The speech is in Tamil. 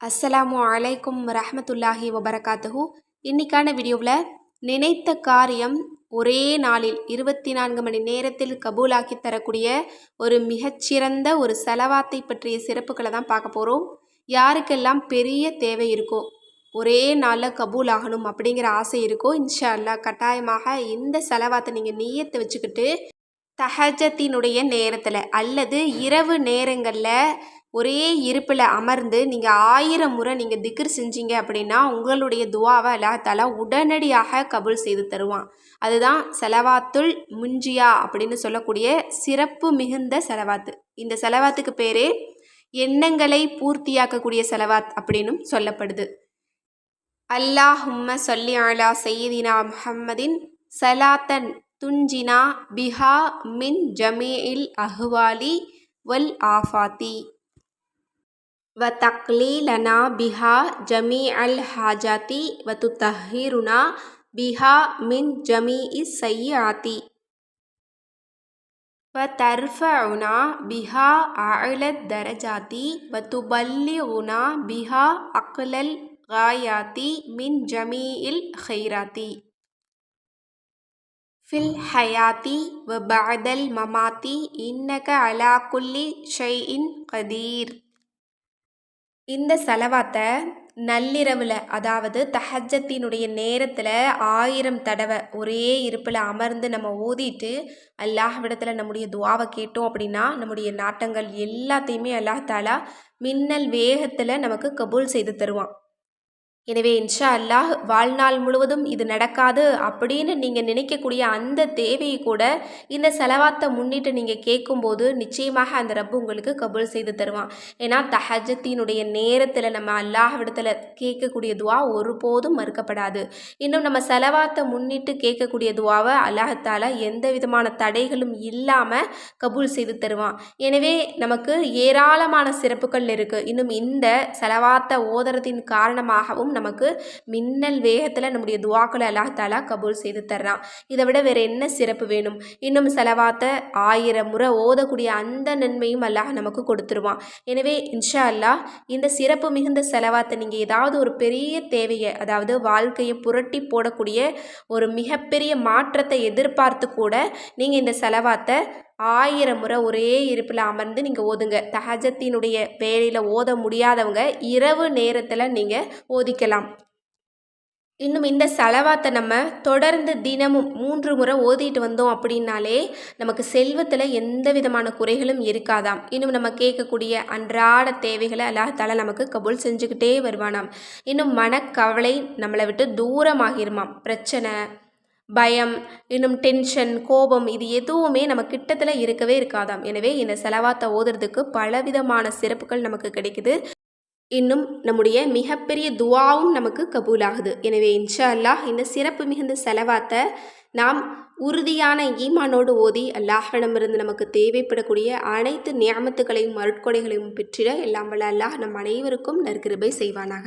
அஸ்ஸலாமு அலைக்கும் ரஹமத்துல்லாஹி வபரகாத்துஹூ. இன்னைக்கான வீடியோவில் நினைத்த காரியம் ஒரே நாளில் இருபத்தி நான்கு மணி நேரத்தில் கபூலாக்கி தரக்கூடிய ஒரு மிகச்சிறந்த ஒரு செலவாத்தை பற்றிய சிறப்புகளை தான் பார்க்க போகிறோம். யாருக்கெல்லாம் பெரிய தேவை இருக்கோ ஒரே நாளில் கபூல் ஆகணும் அப்படிங்கிற ஆசை இருக்கோ இன்ஷா அல்லா கட்டாயமாக இந்த செலவாத்தை நீங்கள் நீயத்தை வச்சுக்கிட்டு தஹஜத்தினுடைய நேரத்தில் அல்லது இரவு நேரங்களில் ஒரே இருப்பில் அமர்ந்து நீங்கள் ஆயிரம் முறை நீங்கள் திக்ர் செஞ்சீங்க அப்படின்னா உங்களுடைய துவாவை அல்லாஹாலா உடனடியாக கபுல் செய்து தருவான். அதுதான் செலவாத்துல் முஞ்சியா அப்படின்னு சொல்லக்கூடிய சிறப்பு மிகுந்த செலவாத்து. இந்த செலவாத்துக்கு பேரே எண்ணங்களை பூர்த்தியாக்கக்கூடிய செலவாத் அப்படின்னும் சொல்லப்படுது. அல்லாஹும்ம சொல்லி அலா செய்தினா முஹம்மதின் சலாத்தன் துஞ்சினா பிஹா மின் ஜமீஇல் அஹ்வாலி வல் ஆஃபாத்தி. وتقليلنا بها جميع الحاجات وتطهرنا بها من جميع السيئات. وترفعنا بها أعلى الدرجات وتبلغنا بها أقل الغايات من جميع الخيرات. في الحياة وبعد الممات إنك على كل شيء قدير. இந்த செலவாத்தை நள்ளிரவில் அதாவது தஹஜத்தினுடைய நேரத்தில் ஆயிரம் தடவை ஒரே இருப்பில் அமர்ந்து நம்ம ஓதிட்டு அல்லாஹ்விடத்தில் நம்முடைய துவாவை கேட்டோம் அப்படின்னா நம்முடைய நாட்டங்கள் எல்லாத்தையுமே அல்லாஹ் தாலா மின்னல் வேகத்தில் நமக்கு கபூல் செய்து தருவான். எனவே இன்ஷா அல்லாஹ் வாழ்நாள் முழுவதும் இது நடக்காது அப்படின்னு நீங்கள் நினைக்கக்கூடிய அந்த தேவையை கூட இந்த செலவாத்தை முன்னிட்டு நீங்கள் கேட்கும்போது நிச்சயமாக அந்த ரப்பு உங்களுக்கு கபூல் செய்து தருவான். ஏன்னா தஹஜத்தினுடைய நேரத்தில் நம்ம அல்லாஹ் விடத்தில் கேட்கக்கூடிய துவா ஒருபோதும் மறுக்கப்படாது. இன்னும் நம்ம செலவாத்தை முன்னிட்டு கேட்கக்கூடிய துவாவை அல்லாஹத்தால் எந்த விதமான தடைகளும் இல்லாமல் கபூல் செய்து தருவான். எனவே நமக்கு ஏராளமான சிறப்புகள் இருக்குது இன்னும் இந்த செலவாத்தை ஓதரத்தின் காரணமாகவும் நமக்கு மின்னல் வேகத்தில் நம்முடைய துவாக்களை அல்லாஹாலா கபூல் செய்து தர்றான். இதை விட வேறு என்ன சிறப்பு வேணும்? இன்னும் செலவாத்த ஆயிரம் முறை ஓதக்கூடிய அந்த நன்மையும் அல்லாஹ் நமக்கு கொடுத்துருவான். எனவே இன்ஷா அல்லாஹ் இந்த சிறப்பு மிகுந்த செலவாத்தை நீங்கள் ஏதாவது ஒரு பெரிய தேவையை அதாவது வாழ்க்கையை புரட்டி போடக்கூடிய ஒரு மிகப்பெரிய மாற்றத்தை எதிர்பார்த்து கூட நீங்கள் இந்த செலவாத்தை ஆயிரம் முறை ஒரே இருப்பில் அமர்ந்து நீங்கள் ஓதுங்க. தஹஜத்தினுடைய வேலையில் ஓத முடியாதவங்க இரவு நேரத்தில் நீங்கள் ஓதிக்கலாம். இன்னும் இந்த செலவாத்தை நம்ம தொடர்ந்து தினமும் மூன்று முறை ஓதிட்டு வந்தோம் அப்படின்னாலே நமக்கு செல்வத்தில் எந்த விதமான குறைகளும் இருக்காதாம். இன்னும் நம்ம கேட்கக்கூடிய அன்றாட தேவைகளை அல்லாஹால நமக்கு கபூல் செஞ்சுக்கிட்டே வருவானாம். இன்னும் மனக்கவலை நம்மளை விட்டு தூரமாகிருமாம். பிரச்சனை பயம் இன்னும் டென்ஷன் கோபம் இது எதுவுமே நம்ம கிட்டத்தில் இருக்கவே இருக்காதாம். எனவே இந்த செலவாத்தை ஓதுறதுக்கு பலவிதமான சிறப்புகள் நமக்கு கிடைக்குது. இன்னும் நம்முடைய மிகப்பெரிய துவாவும் நமக்கு கபூலாகுது. எனவே இன்ஷா அல்லாஹ் இந்த சிறப்பு மிகுந்த செலவாத்தை நாம் உறுதியான ஈமானோடு ஓதி அல்லாஹிடமிருந்து நமக்கு தேவைப்படக்கூடிய அனைத்து நியமத்துகளையும் மருட்கொடைகளையும் பெற்றிட எல்லாம் வல்ல அல்லாஹ் நம் அனைவருக்கும் நற்கிருபை செய்வானாக.